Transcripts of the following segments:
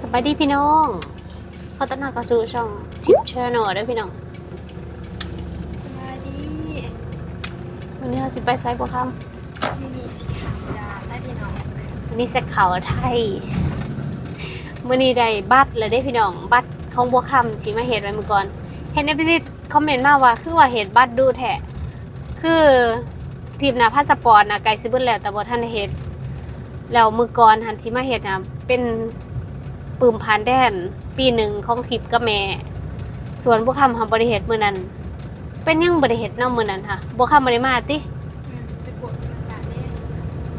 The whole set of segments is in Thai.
สบายดีพี่น้องขอต้อนรับเข้าสู่ช่องทิปเชอร์นอด้วยพี่น้องสวัสดีวันนี้เราสิไปไซบัวคมินิสีขาวดาได้พี่น้องำวันนี้แซกเขาไทยมื่อนี้ได้บัตรเลยได้พี่น้อง บัตรของบัวคำที่มาเห็นไว้เมื่อก่อน เห็นในพิธีคอมเมนต์มาว่า คือว่าเห็นบัตรดูแท้คือทีมหนาพาสปอร์ตนะไกลซิเบิลแล้วแต่บ่ท่านได้เห็นแล้วมือก่อนหันที่มาเห็นนะเป็น ปืมพานแดน ปีหนึ่งของทิพย์กับแม่ ส่วนบัวคำทำบริเหตุมือนั้น เป็นยังบริเหตุเนอกมือนั้นค่ะบัวคำบริมาติอืมไปกดมันด่าแน่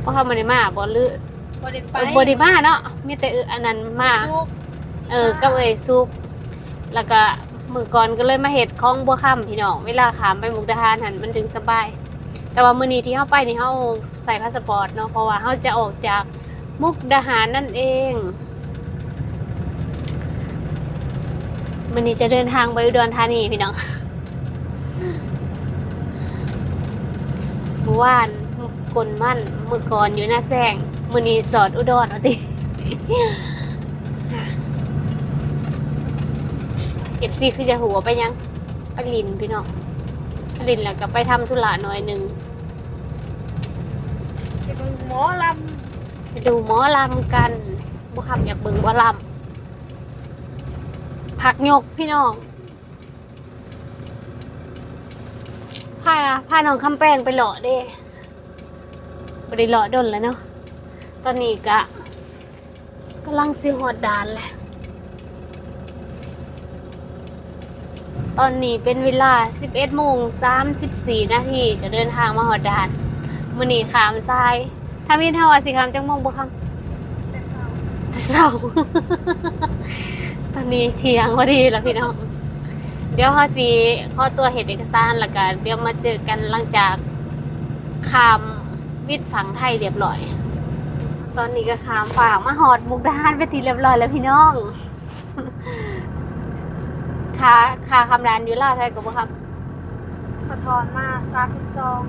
บัวคำบริมาบ่ลือบริไปเออบริมาเนาะมีแต่เอออันนั้นมาซุปเออก็เอ่ยซุปแล้วก็มือก่อนก็เลยมาเห็ดของบัวค่ำพี่น้องเวลาขามไปมุกดาหารหันมันจึงสบาย แต่ว่ามื้อนี้ที่เฮาไปนี่เฮาใส่พาสปอร์ตเนาะเพราะว่าเฮาจะออกจากมุกดาหารนั่นเอง มื้อนี้จะเดินทางไปอุดรธานีพี่น้องเมื่อวานกลมั่นมือก่อนอยู่หน้าแซงมื้อนี้สอดอุดรเอาติเอฟซีคือจะหัวไปยังไปลินพี่น้องไปลินแล้วก็ไปทำธุระหน่อยหนึ่งไปเบิ่งหมอลไปดูหมอลำกันบุคำอยากเบิ่งหมอลำ ผักยกพี่น้องพาพาน้องคำแป้งไปหล่อเด้บริหล่อดนแล้วเนาะ ตอนนี้กะกำลังซื้อหอดดานแหละ ตอนนี้เป็นเวลา 11โมง34 นาทีจะเดินทางมาหอดดานมื้อนี้ขามซ้ายถ้ามีเท่าว่าสิขามจังโมงบ่คำำแต่เศร้าแต่เช้า ตอนนี้เที่ยงพอดีแล้วพี่น้อง เดี๋ยวเขาสิขอตัวเห็ดเอกสารแล้วกันเดี๋ยวมาเจอกันหลังจากขามวิทย์ฝังไทยเรียบร้อย ตอนนี้ก็ขามฝากมาหอดมุกดาหารไปทีเรียบร้อยแล้วพี่น้องค่าค่าคำรานอยู่ลาวไทยกับบ่ครับพอทอนมาซาทุกซอง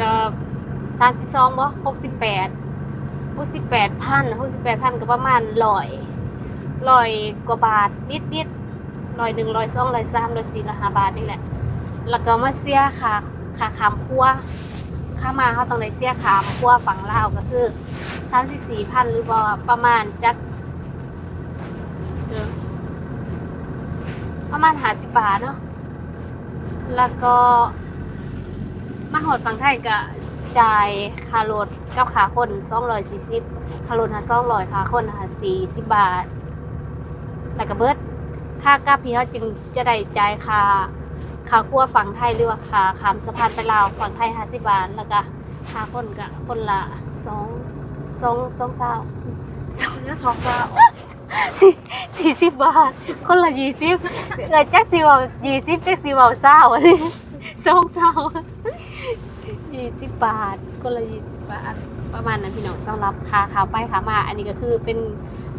ก็สามสิบสองบ่หกสิบแปดหกสิบแปดพันหกสิบแปดพันก็ประมาณร้อย ร้อยกว่าบาทนิดนิดร้อยหนึ่งร้อยสองร้อยสามร้อยสี่ร้อยห้าบาทนี่แหละ แล้วก็มาเสียค่าค่าขามพัวค่ามาเขาต้องได้เสียขามพัวฝั่งลาวก็คือสามสิบสี่พันหรือว่าประมาณจักประมาณห้าสิบบาทเนาะ แล้วก็มาหอดฝั่งไทยก็จ่ายค่ารถกับค่าคนสองร้อยสี่สิบค่ารถหาสองร้อยค่าคนหาสี่สิบบาท แล้วก็เบิดค่ากลับพี่เขาจึงจะได้จ่ายค่าค่าครัวฝั่งไทยหรือว่าค่าข้ามสะพานไปลาวฝั่งไทยห้าสิบบาทแล้วก็ค่าคนก็คนละสองสองสองเศร้าสองเนื้อสองซาสี่สี่สิบบาท คนละยี่สิบเออจักสิเว่ายี่สิบจักสิเว่าเศร้าอันนี้สองเศร้ายี่สิบบาท คนละยี่สิบบาท ประมาณนั้นพี่น้องสำหรับค่าขาไปขามา อันนี้ก็คือเป็น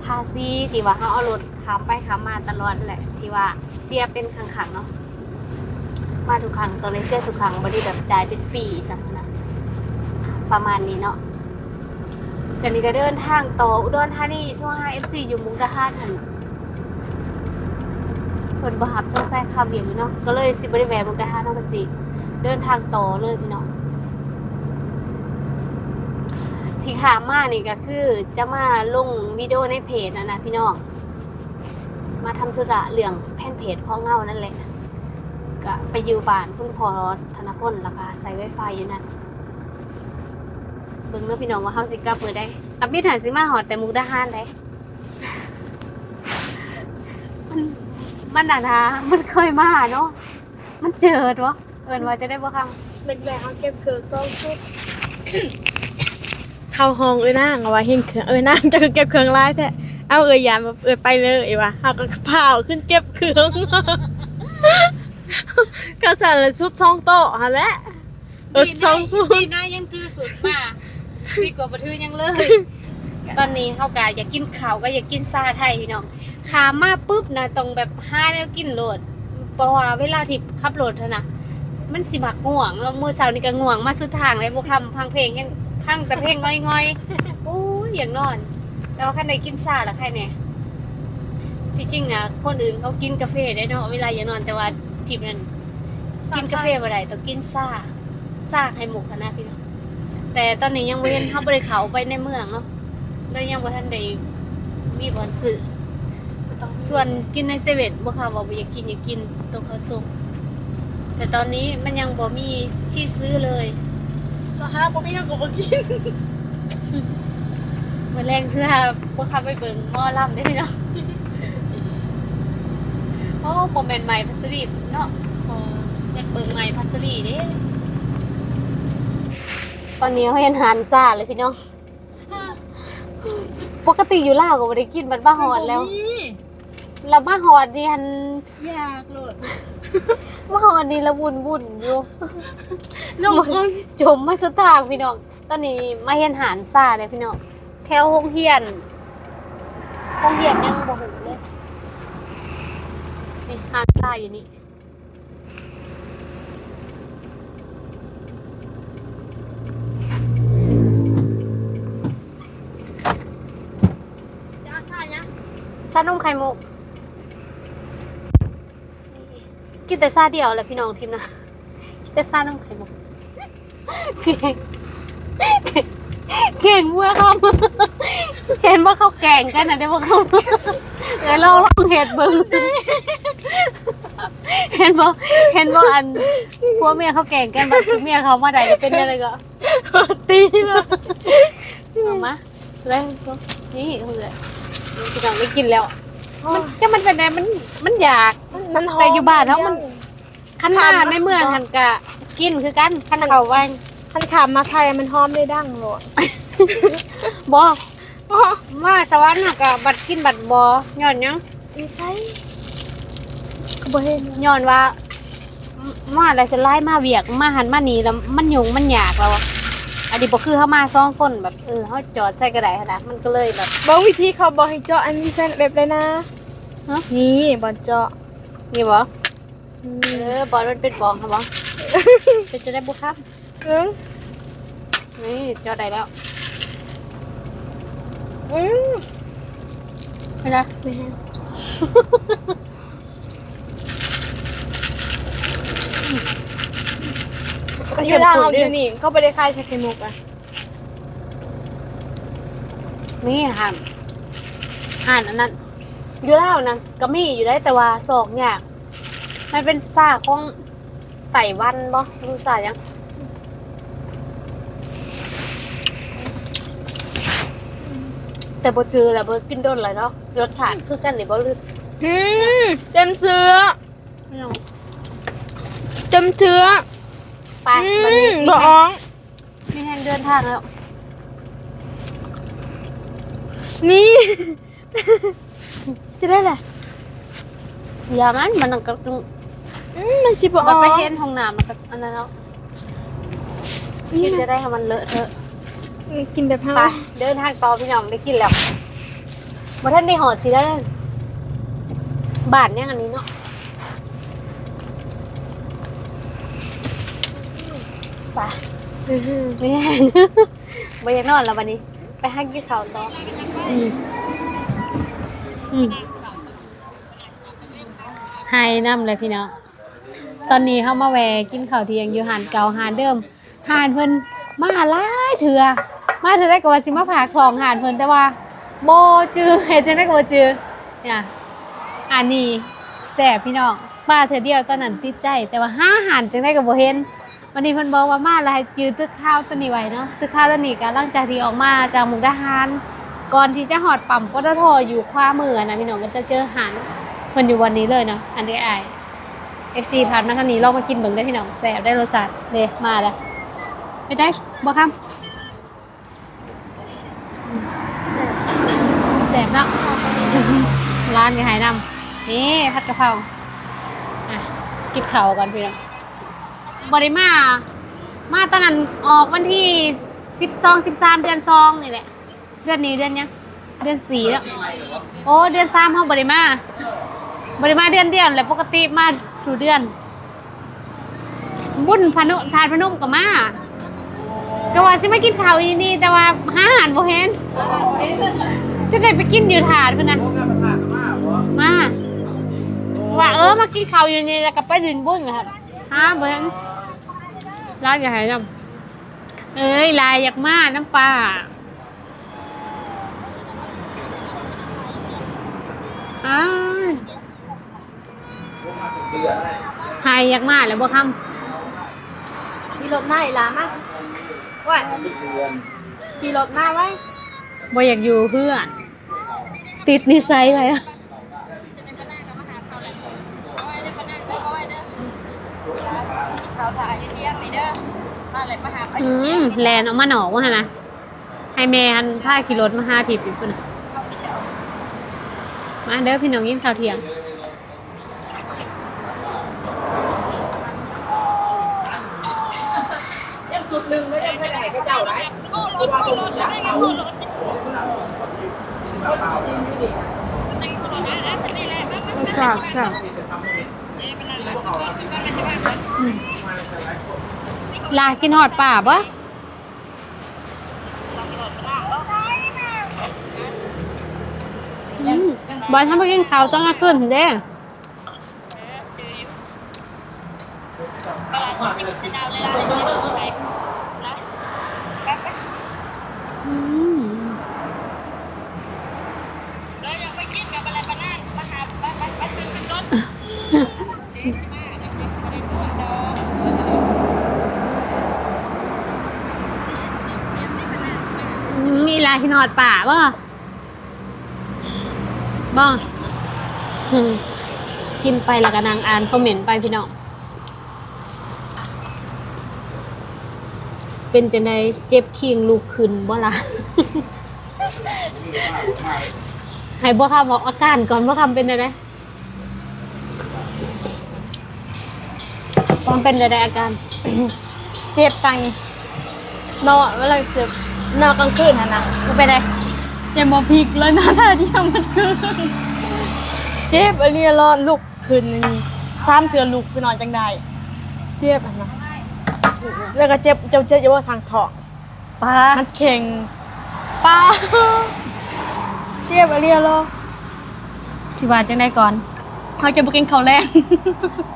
ภาษีที่ว่าเขาเอารถขามไปขามมาตลอดแหละ ที่ว่าเสียเป็นครั้งๆเนาะมาทุกครั้งตอนนี้เสียทุกครั้งบริแบบจ่ายเป็นฟรีสักนะประมาณนี้เนาะกันนี้ก็เดินทางต่ออุดรธานีทั่วห้าเอฟซีอยู่มุกดาหารหันคนบหับเจ้าไส้คาเบียงเนาะก็เลยสิบริแวะมุกดาหารเนาะกันสิเดินทางต่อเลยพี่น้อง ที่ขามานี่ก็คือจะมาลงวิดีโอในเพจนะนะพี่น้องมาทำธุระเรื่องแผ่นเพจขอเงานั่นแหละก็ไปอยู่บ้านคุณพอธนพลแล้วก็ใส่ไวไฟอยู่นั่นเบิ่งเนื้อพี่น้องว่าเฮาสิกลับเมื่อได้อับมิถานสิมาหอดแต่มุกดาหารได้มันมันน่ะนะมันเคยมาเนาะมันเจอวะเอินว่าจะได้บ่คำแรกๆเขาเก็บเครื่องซองซุป เข้าห้องเอ้ยนางเอาไว้เห็นเครื่องเอ้ยนางจะเก็บเครื่องร้ายแท้เอาเอ้ยยามแบบเอ้ยไปเลยว่ะเขาก็พาวขึ้นเก็บเครื่องก็สั่นเลยชุดช่องโต๊ะฮะแหละเออช่องซุปดีนะยังถือสุดมาดีกว่าบ่ถือยังเลย ตอนนี้เฮากะอยากกินข้าวก็อยากกินซาไทยพี่น้องขามาปุ๊บนะต้องแบบหาแล้วกินโลดเพราะว่าเวลาที่ขับรถเท่านะมันสิมักง่วงแล้วมื้อเช้านี่ก็ง่วงมาสุดทางเลยบ่คำพังเพลงยัง พังแต่เพลงง่อยๆโอ้ยอยากนอนแต่ว่าคันใดกินซาละใครเนี่ยที่จริงนะคนอื่นเขากินกาแฟได้เนาะเวลาอย่านอนแต่ว่าทิพนั้นกินกาแฟบ่ได้ต้องกินซาซ่าไข่มุกหั้นนะพี่น้องแต่ตอนนี้ยังบ่เห็นเฮาบ่ได้เขาไปในเมืองเนาะเลยยังบ่ทันได้มีบอนซื้อส่วนกินในเซเว่นบ่ค่ะว่าอยากกินอยากกินตรงเขาส่งแต่ตอนนี้มันยังบ่มีที่ซื้อเลย ก็ห้าบ่มีเฮาก็บ่กินมื่อแรงเสื้อบ่ขับไปเบิ่งหม้อลำได้เนาะโอ้โมเมนต์ใหม่พัสรีเนาะอยากเบิ่งใหม่พัสรีเด้ตอนนี้เขาเห็นหานซ่าเลยพี่น้องปกติอยู่ลาวก็บ่ได้กินมันมาฮอดแล้ว แล้วมาฮอดนี่หันอยากโลด มาฮอดนี่ละวุ่นวุ่นๆอยู่น้องคนจมมาสุดทางพี่น้องตอนนี้มาเห็นหานซ่าเลยพี่น้องแถวโรงเรียนโรงเรียนยังบ่หูเลยนี่หานซ่าอยู่นี่จะเอาซ่ายังซานมไข่มุก กินแต่ซาเดียวแหละพี่น้องทีมนะกินแต่ซานมไข่มุกเก่งเก่งเมื่อเขาเห็นว่าเขาแก่งกันนะเดี๋ยวพวกเขาเดี๋ยวลองลองเห็ดเบิ้งเห็นบ่เห็นบ่อันพวกเมียเขาแก่งกันบัดคือเมียเขามาได้จะเป็นอะไรก็ตีเลยเอามาเลยนี่เพื่อนพี่น้องได้กินแล้ว มันจะมันเป็นไงมันมันอยาก มันหอมแต่อยู่บ้านเนาะมัน ขันมาถามในเมืองหันกะกินคือกันขันเขาไว้คันขามมาไทยมันหอมได้ดังโลดบอมาสวรรค์หักกะบัดกินบัดบย้อนหยังอีไซก็บ่เห็นย้อนว่ามาอะไรจะไล่มาเวียกมาหันมานี่แล้วมันยุงมันอยากเราอะ อันนี้บ่คือเขามาสองคนแบบเออเขาจอดใส่กระไดขนาดมันก็เลยแบบเบิ่งวิธีเขาบอกให้เจาะอันนี้เส้นแบบเลยนะฮะนี่บอลเจาะนี่บ่อืเอมอบอลมันเป็นบองครับบ่เป็นจะได้บุครับเอิ้งนี่จอดได้แล้วอืมไม่ได้แม่ ก็อยู่ด้านเราอยู่นี่เขาไปได้ค่ายชาไข่มุกอะนี่ห่านห่านอันนั้นอยู่แล้วนะก็มีอยู่ได้แต่ว่าสองอย่างมันเป็นซาของไต้หวันบ่รู้ซายังแต่บ่จือแหละบ่กินโดนเลยเนาะรสชาติคือกันนี่บ่ลืมอืมเต็มเสือไม่ต้องเต็มเชื้อ ไปอืวันนี้มมีบ่แฮอ้องงมีแฮงเดินทางแล้ว นี่ จะได้แหละอย่ามันมันก็ต้องอืมมันจิบ่อ้มัอนงไปเห็นห้องน้ำมันก็อันนั้นแล้วกินจะได้ให้มันเลอะเทอะกินแบบเฮาไปเดินทางต่อพี่น้องได้กินแล้วบ่ท่านได้หอดสิได้บาทเนี่ยอันนี้เนาะ ไปอื้อหือไม่ได้ไม่อยากนอนแล้ววันนี้ ไปห้างกินข้าวต่ออืมอืมไฮน้ำเลยพี่น้องตอนนี้เข้ามาแวะกินข้าวเที่ยงอยู่หานเก่าหานเดิมหานเพิ่นมาหลายเถื่อมาเถื่อได้ก็ว่าสิมาผากทองหานเพิ่นแต่ว่าโบจือเฮ็ดจังได้ก็บ่จือเนี่ยอันนี้แซ่บพี่น้องมาเถื่อเดียวตอนนั้นติดใจ แต่ว่าห้าหานจังได้ก็บ่เห็น วันนี้เพิ่นบอกว่ามาแล้วให้จือตึกข้าวตัวนี้ไว้เนาะตึกข้าวตัวนี้ก็หลังจากที่ออกมาจากมุกดาหาร ก่อนที่จะหอดปั๊มปตทอยู่ขวามือนะพี่น้องก็จะเจอหานเพิ่นอยู่วันนี้เลยเนาะอันนี้ไอ FC ผ่านมาทางนี้ลองมากินเบิ่งได้พี่น้องแซ่บได้รสชาติเลยมาแล้วไปได้บ่คำแซ่บเนาะร้านก็ให้นำนี่ผัดกะเพราอะกินข้าวก่อนพี่น้อง บริมามาตอนนั้นออกวันที่สิบสองสิบสามเดือนสองนี่แหละ เดือนนี้เดือนยังเดือนสี่แล้ว โอ้เดือนสามเขาบริมาบริมาเดือนเดียวแหละปกติมาสู่เดือน บุญพนุทานพนุ่มกับมาก็ว่าสิมากินข้าวอีนี่แต่ว่าหาอาหารโบเห็นจะได้ไปกินอยู่ถาดเพุ่นนะมาว่าเออมากินข้าวอยู่นี่แล้วก็ไปดินบุญนะครับหาโบเห็น ร้านอย่าให้นำเอ้ยลายอยากมาน้ำปลาอ้ายหายอยากมาแล้วบ่คำมีรถมาอีหลามาว่าขี่รถมาไว้บ่อยากอยู่เพื่อน ติดนิสัยไปอะ อืมแลนเอามาหนอกว่าหั่นนะให้แม่หันพาขี่รถมาหาทิพย์อยู่พุ่นน่ะมาเด้อพี่น้องยิ้มข้าวเที่ยงค่ะค่ะลา ลากินหอดป่าปะอืมบอลถ้ามกินข้าวต้องมาขึ้นเด้เม มีลาที่นอดป่าบ่บ่อืมกินไปแล้วก็นางอ่านคอมเมนต์ไปพี่น้อง เป็นจังไดเจ็บเคียงลูกขึ้นบ่ล่ะให้บ่คำบอกอาการก่อนบ่คำเป็นจังไดตอนเป็นจังไดอาการ เจ็บตังนอนเวลาเสียบ นอนกลางคืนหั่นน่ะก็เป็นไดอย่ามาพลิกเลยนะท่าเดียวมันคืนเจ็บอันนี้รอดลุกขึ้นนี่ซ้ำเถื่อลุกไปนอนจังได้เจ็บอันนะแล้วก็เจ็บเจ็บเจ็บอยู่ว่าทางท้องป้ามันเข่งป้าเจ็บอันนี้รอสิว่าจังไดก่อนเขาจะไปกินข้าวแรง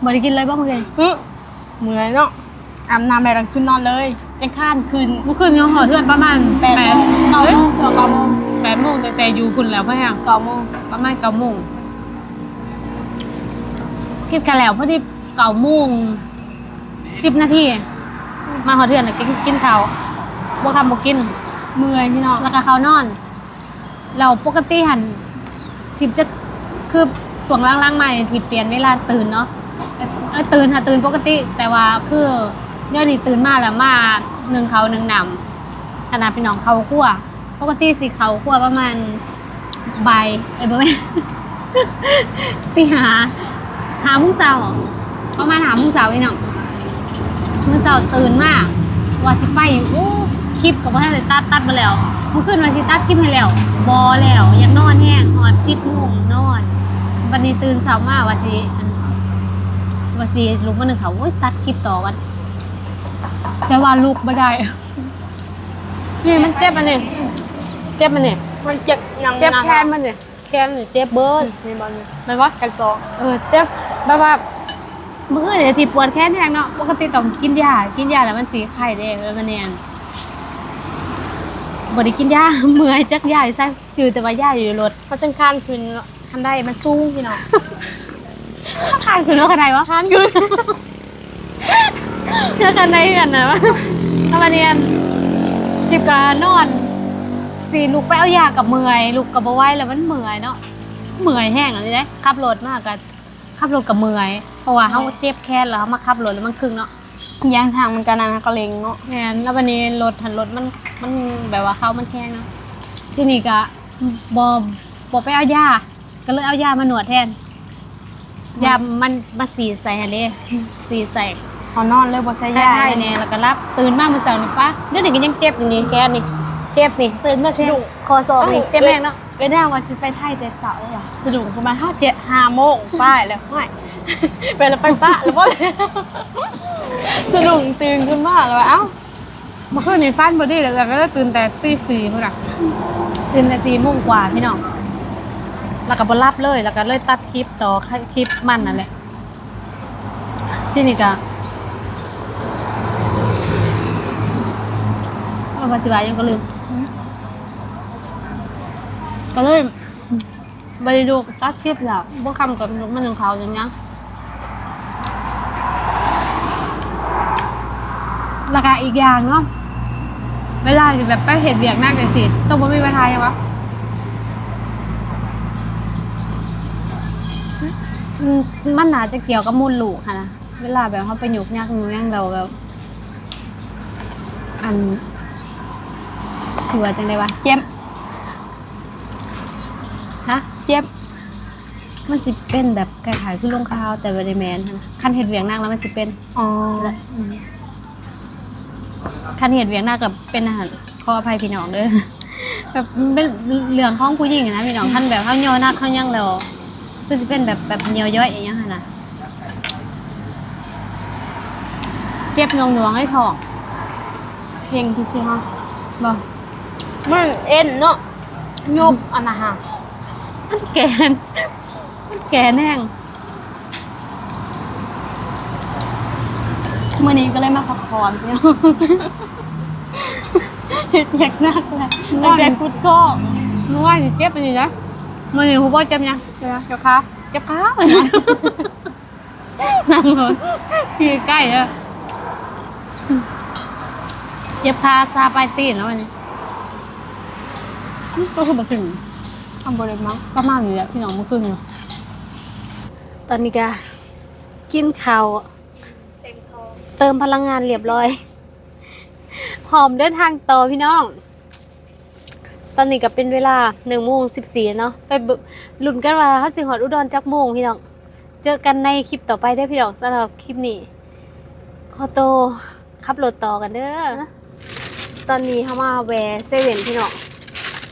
บ่ได้กินเลยบ่เมื่อกี้ฮึเหมื่อยเนาะ อาบน้ำแล้วกลางคืนนอนเลยจังข้านคืนเมื่อคืนยังหอเทือนประมาณแปดโมงเก้าโมงสองเก้าโมงแปดโมงแต่แต่อยู่คุณแล้วพ่อแฮงเก้าโมงประมาณเก้าโมงคิดกันแล้วพอดีเก้าโมงสิบนาทีมาหอเทือนน่ะกินกินข้าวบ่คำบ่กิน เมื่อยพี่น้องแล้วก็เขานอน เราปกติหันทิพย์จะคือส่วงล่างๆใหม่ทิพย์เปลี่ยนเวลาตื่นเนาะเอ้ยตื่นค่ะตื่นปกติแต่ว่าคือ เดี๋ยวนี้ตื่นมาแล้วมาหนึ่งเขาหนึ่งนำขนาดพี่น้องเขาคั่วปกติสิเขาคั่วประมาณใบ่ายเอ้ยบ่แม่ตีหา หามุ้งเช้าประมาณหามุ้งเช้าพี่น้องมื่อเช้าตื่นมากว่าสิไปโอ้คลิปกับว่าให้เลยตัดตัดมาแล้วเมื่อคืนวันที่ตัดคลิปให้แล้วบอแล้วยังนอนแห้งหอดสิบโมงนอนวันนี้ตื่นเช้ามาว่าสิอันว่าสิลุกมาหนึ่งเขาโอ้ยตัดคลิปต่อกัน แต่ว่าลุกไม่ได้ นี่มันเจ็บอันนี้เจ็บอันนี้มันเจ็บยังเจ็บแขนมันเนี่ยแขนนี่เจ็บเบิร์นมีบอลนี่มันวะกันซองเออเจ็บแบบว่าเมื่อคืนเนี่ยที่ปวดแขนแห้งเนาะปกติต้องกินยากินยาแล้วมันสีไข้เด้แล้วมันเนียนบ่ได้กินยาเมื่อยจักยาใส่จือแต่ว่ายาอยู่ในรถเขาจังข้านคืนคันได้มันสู้พี่น้องทานคือเนื้อกันไดวะข้านคืน เนื้อกันไดกันนะวะทำไมเนียนจิบกานอนสีลูกไปเอายากับเมื่อยลูกกับบ่ไหวแล้วมันเมื่อยเนาะเมื่อยแห้งอะไรเด้ขับรถมากกันขับรถกับเมื่อยเพราะว่าเขาเจ็บแขนแล้วเขามาขับรถแล้วมันครึ่งเนาะยางทางมันกันนะก็เลงเนาะแม่นแล้ววันนี้รถหันรถมันมันแบบว่าเขามันแห้งเนาะทีนี้ก็บอบอไปเอายาก็เลยเอายามาหนวดแทนยามันมาสีดใส่หั่นเลยสีดใส่ พอนอนเลยบ่ใช้ใช่ยาใช่เนี่ยแล้วก็รับตื่นมาเมื่อเช้านี่ป้าเดี๋ยวนี้ก็ยังเจ็บอยู่นี่แค่นี่เจ็บนี่ตื่นมาใช่คอศอกนี่เจ็บแม่งเนาะเอ้ยแน่ว่าสิไปไทยแต่เสาร์ว่ะสะดุ้งประมาณ5 7 5โมงป้ายแล้วห้อยไปแล้วไปปะแล้วบ่สะดุ้งตื่นขึ้นมาแล้วว่าเอ้าเมื่อคืนในฟันบอดี้แล้วก็เลยตื่นแต่ตีสี่พุ่นน่ะตื่นแต่สี่โมงกว่าพี่น้องแล้วก็บรับเลยแล้วก็เลยตัดคลิปต่อคลิปมันนั่นแหละที่นี่ก็ เอาภาษีบายังก็ลืมก็เลยไปดูตัดคลิปแล้วพวกคำกับมันของเขาอย่างเงี้ยราคาอีกอย่างเนาะเวลาแบบไปเห็นเบียกหน้ากันสิต้องบ่มีปัญหาใช่ปะอืมมันน่าจะเกี่ยวกับมูลลูกค่ะนะ เวลาแบบเขาไปหยุกยักหนูย่งเราแบบ อัน สิว่าจังไดวะเจ็บฮะเจ็บมันสิเป็นแบบคล้ายๆคือลงข้าวแต่บริแมนค่ะคันเห็ดเวียงนางแล้วมันสิเป็นอ๋ออืมคันเห็ดเวียงนางกับเป็นอาหารขออภัยพี่น้องเด้อแบบมันเป็นเรื่องของผู้หญิงอะนะพี่น้องคันแบบเขาย่อนักเขายังแล้วคือสิเป็นแบบแบบเหนียวย่อยอย่างเงี้ยค่ะนะเจ็บหน่วงๆให้ท้องเพลงที่ชื่อฮะบ่ มันเอ็นเนาะยบอันนะฮะมันแกนมันแกนแน่งมื่อนี้ก็เลยมาพักผ่อนเนาะเฮ็ดอยากนักเลยตั้งแต่กุดข้อมึงว่าสิเจ็บไปนี่นะมื้อนี้ฮู้บ่เจ็บยังเดี๋ยวนะเดี๋ยวครับเจ็บขาเลยนะนั่งเลยพี่ใกล้อะเจ็บขาซาปลายตีนแล้ววันนี้ ก็คือมาถึงทำบริมั้งประมาณนี้แหละพี่น้องเมื่อคืนเนาะตอนนี้ก็กินข้าวเต็มท้องเติมพลังงานเรียบร้อย หอมเดินทางต่อพี่น้อง ตอนนี้ก็เป็นเวลาหนึ่งโมงสิบสี่เนาะไปเบิ่งลุ้นกันว่าเขาสิหอดอุดรจักโมงพี่น้อง เจอกันในคลิปต่อไปได้อพี่น้องสำหรับคลิปนี้ขอโตวขับรถต่อกันเด้อตอนนี้เขามาแวร์เซเว่นพี่น้อง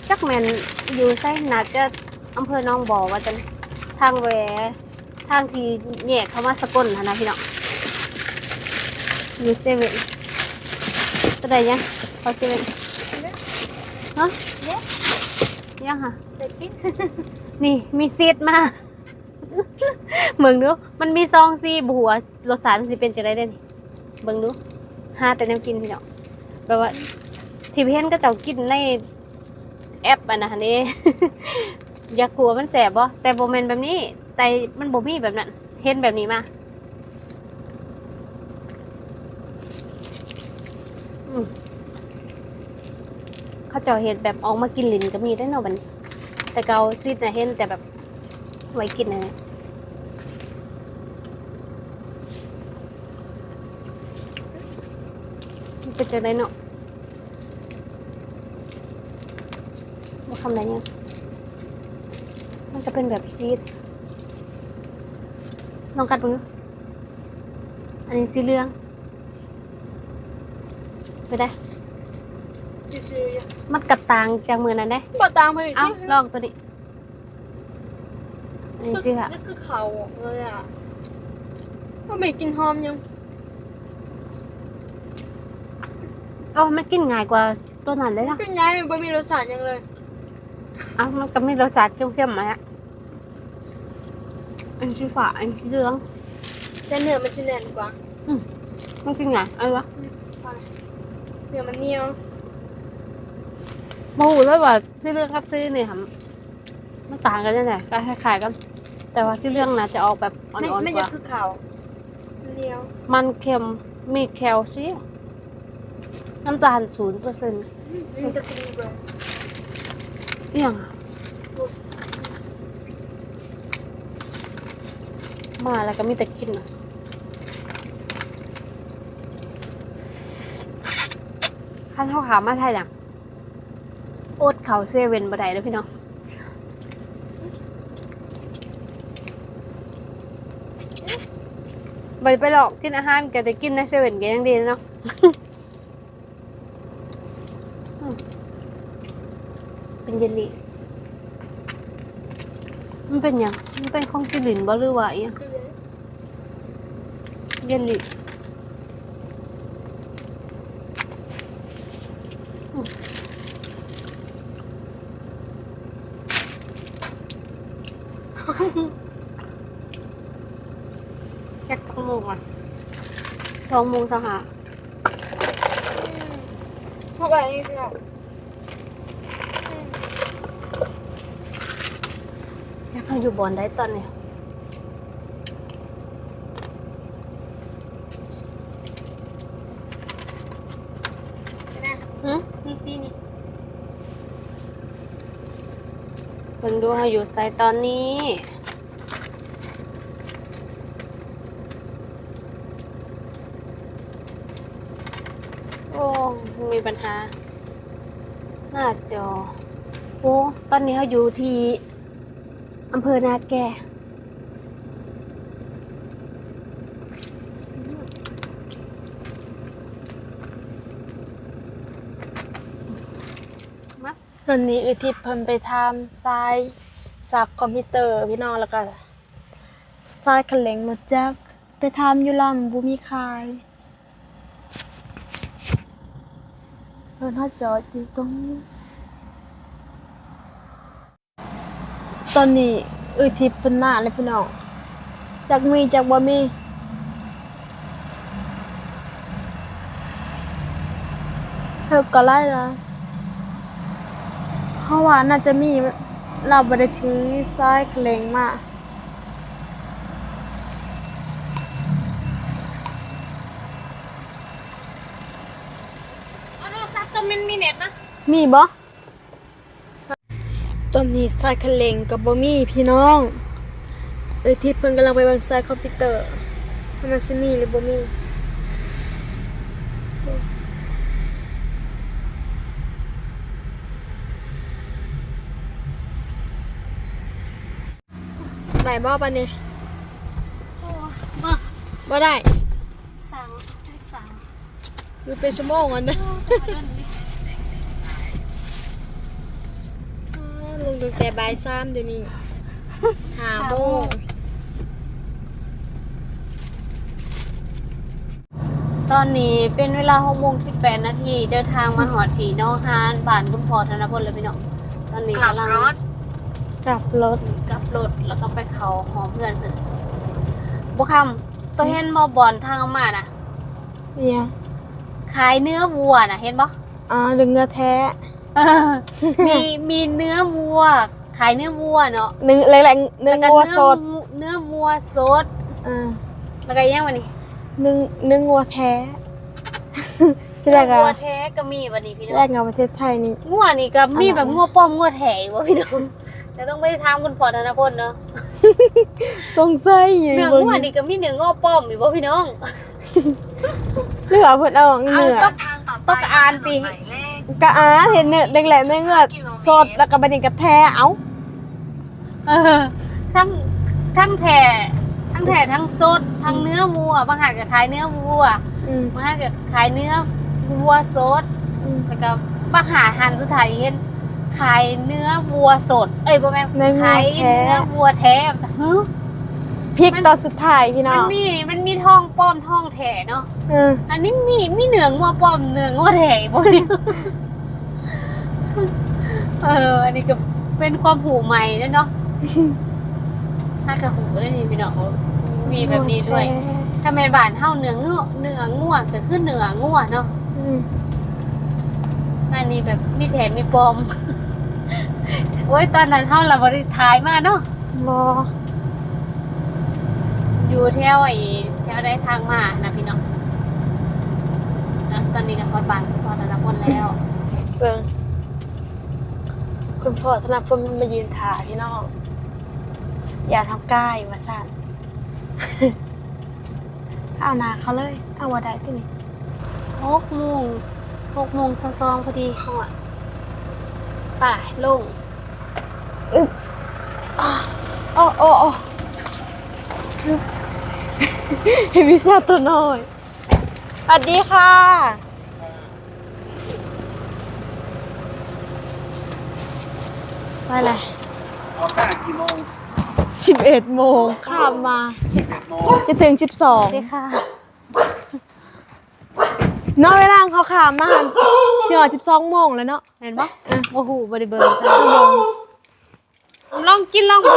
จักแมนอยู่ไส้นาจะอำเภอหน้องบ่อว่าจะทางแวร์ทางที่แยกเขามาสกลหั้นนะพี่น้องอยู่เซเว่นจะได้ยังพอเซเว่นฮะเนี่ยยังค่ะ เด็กกินนี่มีซีดมาเบิ่งดูมันมีซองซีบัวรสชาติมันสิเป็นจะได้เด่นเบิ่งดูหาแต่แนวกินพี่น้องแปลว่าที่เห็นก็เจ้ากินใน แอปอันนะนี่อยากกลัวมันแสบบ่แต่โบเมนแบบนี้ แต่มันบ่มีแบบนั้น เห็นแบบนี้มาอืมเขาเจ้าเห็นแบบออกมากินลิ้นก็มีได้เนาะบันี้แต่เกาซีดนะเห็นแต่แบบไว้กินนะเป็นจะได้เนาะมา ทำอะไรเนี่ย มันจะเป็นแบบซีด ลองกัดดูอันนี้สีเหลือง ไปได้ ซื่อๆอยู่มันกัดตางจากมือนั้นได้ บ่ตามไปเอ้า ลองตัวนี้ อันนี้สิค่ะ นี่คือเขาเลยอะว่าไม่กินหอมยังก็มันกินง่ายกว่าตัวนั้นเลยนะเป็นไงมันบ่มีรสชาติยังเลยเอ้ามันก็มีรสชาติเข้มๆมาฮะอันนี้ฝาอันนี้เหลืองแต่เนื้อมันจะแน่นกว่ามันกินง่ายเอะไรวะเนื้อมันเหนียวโมโหเลยว่าชื่อเรื่องครับชื่อนี่ค่ะมันต่างกันยังไงก็คล้ายๆกัน แต่ว่าชื่อเรื่องน่าจะออกแบบอ่ไม่อนไม่ๆกจะว่าคือเขามันเหนียว มันเค็มมีแคลเซียมน้ำตาลศูนย์เปอร์เซ็นต์มันจะกินเบ อย่างมาแล้วก็มีแต่กินอะข้าวเท่าขามาไทยอย่างโอดเขาเซเว่นบ่ได้เด้อพี่น้องไปไปหรอกกินอาหารก็ได้กินในเซเว่นก็ยังดีเนาะ เย็นๆนี่มันเป็นยังมันเป็นของกิลินบ่หรือว่าอียัเย็นลิแค่ต้องโมงอะสองโมงสหะ เท่าไหร่นี่ค่ะ จะพาอยู่บอนได้ตอนเนี้ยนะหึนี่ซีนี่เพิ่งดูเขาอยู่ไซตอนนี้โอ้มีปัญหา หน้าจอ โอ้ ตอนนี้เขาอยู่ที่ อำเภอนาแก่มาตอนนี้อือทิพย์เพิ่นไปทำทรายสักคอมพิวเตอร์พี่น้องแล้วก็ทรายขันเหลงมาจักไปทำอยู่ลำบุมีคายเพิ่นฮอดจอดอยู่ตรงนี้ ตอนนี้อือทิพย์เพิ่นมาเลยพี่น้องจักมีจักบ่มีเพิ่นก็ไล่ละเพราะว่าน่าจะมีเราบริถือซ้ายเคลงมาเอาโทรศัพท์ตัวมันมีเน็ตนะมีบ่ ตอนนี้ซ้ายเคลงกับบ่มีพี่น้องเอ้ยที่เพิ่นกำลังไปเบิ่งซ้ายคอมพิวเตอร์ว่ามันสิมีหรือบ่มีได้บ่ปะนี่โอ้มาบ่ได้สั่งให้สั่งอยู่เป็นชั่วโมงอันนะ อ้าวลง ตั้งแต่บ่ายสามเดี๋ยวนี้ห้าโมงตอนนี้เป็นเวลา6โมง18นาทีเดินทางมาหอดถีน้องฮานบ้านคุณพ่อธนพลเลยพี่น้องตอนนี้กำลังกลับรถกลับรถแล้วก็ไปเขาหอเพื่อนเพิ่นบุคำตัวเห็นมอบอลทางอามาน่ะเนี่ยขายเนื้อวัวน่ะ เห็นปะอ่าดึงเนื้อแท้ เออมีมีเนื้อวัว ขายเนื้อวัวเนาะเนื้อแรงๆเนื้อแล้วก็งัวสด เนื้อวัวสดอ่าแล้วก็ยังวันนี้เนื้อเนื้องัวแท้ที่แรเนื้อกอะวัวแท้ก็มีวันนี้พี่น้แรอกงเงาประเทศไทยนี่งัวนี่ก็มีอะไรแบบงัวป้อมงัวแถวะพี่น้องจะต้องไปทำคุณพ่อธนพลเนาะสงสัยอยู่เนื้อเบิ่งงัวนี่ก็มีเนื้องัวป้อมอีกบ่พี่น้องเนื้อเพิ่นเอาเนื้อเอาต้องอ่านสิ กะอาเห็นเนื้อแดงๆเนื้อเงือดสดแล้วก็บัดนี้ก็แท้เอ้าเออทั้งทั้งแถ่ทั้งแถ่ทั้งสดทั้งเนื้อวัวบางหากก็ขายเนื้อวัวอืมบางหากก็ขายเนื้อวัวสดอืมแล้วก็บางหาหันสุดท้ายเห็นขายเนื้อวัวสด เอ้ยบ่แม่นเนื้อวัวขายแท้เนื้อวัวแท้แบบซะฮึ พริกตอนสุดท้ายพี่น้มัอนงมีมันมีทองป้อมทองแถ่เนาะ เอออันนี้มีมีเหนืองวัวป้อมเหนืองวัวแถ่บ่เนี่ยเออ อันนี้ก็เป็นความหูใหม่แล้วเนาะถ้ากระหูได้นี่พี่น้องมีแบบนี้ด้วย ถ้าแม่นบ้านเฮาเนื้องูเนื้อง่วจะขึ้นเนื้อง่วเนาะ อืมอันนี้แบบมีแถมมีปลอม โอ้ยตอนนั้นเฮาเราบ่ได้ถ่ายมาเนาะบ่อ ยู่แถวไอ้แถวได้ทางมานะพี่น้องแล้วตอนนี้ก็ฮอดบ้านพอดรับคนแล้ว เบิ่งคุณพ่อธนพลมันมายืนถ่ายพี่น้อง อย่าทำกายว่าซั่นเอาหน้าเขาเลย เอาบ่ได้ที่นี่6โมง6โมง22พอดีฮอดไป่ลงอ้าโอ้โอ้โอ้ เฮมิซาตัวน้อยสวัสดีค่ะ ไปเลยออกตั้งกี่โมงสิบเอ็ดโมงข้ามมา สิบเอ็ดโมงจะถึงสิบสอสงวัสดีค่ะ นอกเวลาเขาขามมาหันเชื่อสิบสองโมงแล้วเนาะเห็นบ่เออโอ้โหบ่ได้เบิ่งจ้าลองกินลองดู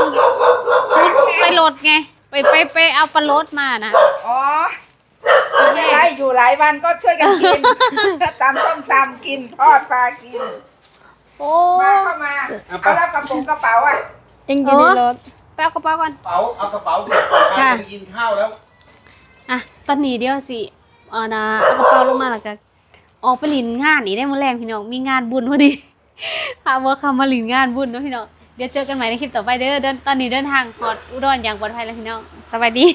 ไปโหลดไง ไปไปไปเอาปลาโหลดมานะ อ๋อไม่ไรอยู่หลายวันก็ช่วยกันกินตำส้มตำกินทอดปลากิน โอ้มาเข้ามา เอาแล้วกระโปรงกระเป๋าอะเอ็งกินในรถไปเอากระเป๋าก่อนกระเป๋าเอากระเป๋าเด็กก่อนค่ะไปกินข้าวแล้ว อะตอนนี้เดี๋ยวสิเอานะเอากระเป๋าลงมาแล้วก็ออกไปลินงานนี่ได้มื้อแรงพี่น้อง มีงานบุญพอดีพาเวิร์คคำมาลินงานบุญเนาะพี่น้อง เดี๋ยวเจอกันใหม่ในคลิปต่อไปเด้อเดินตอนนี้เดินทางฮอดอุดรอย่างปลอดภัยแล้วพี่น้องสวัสดี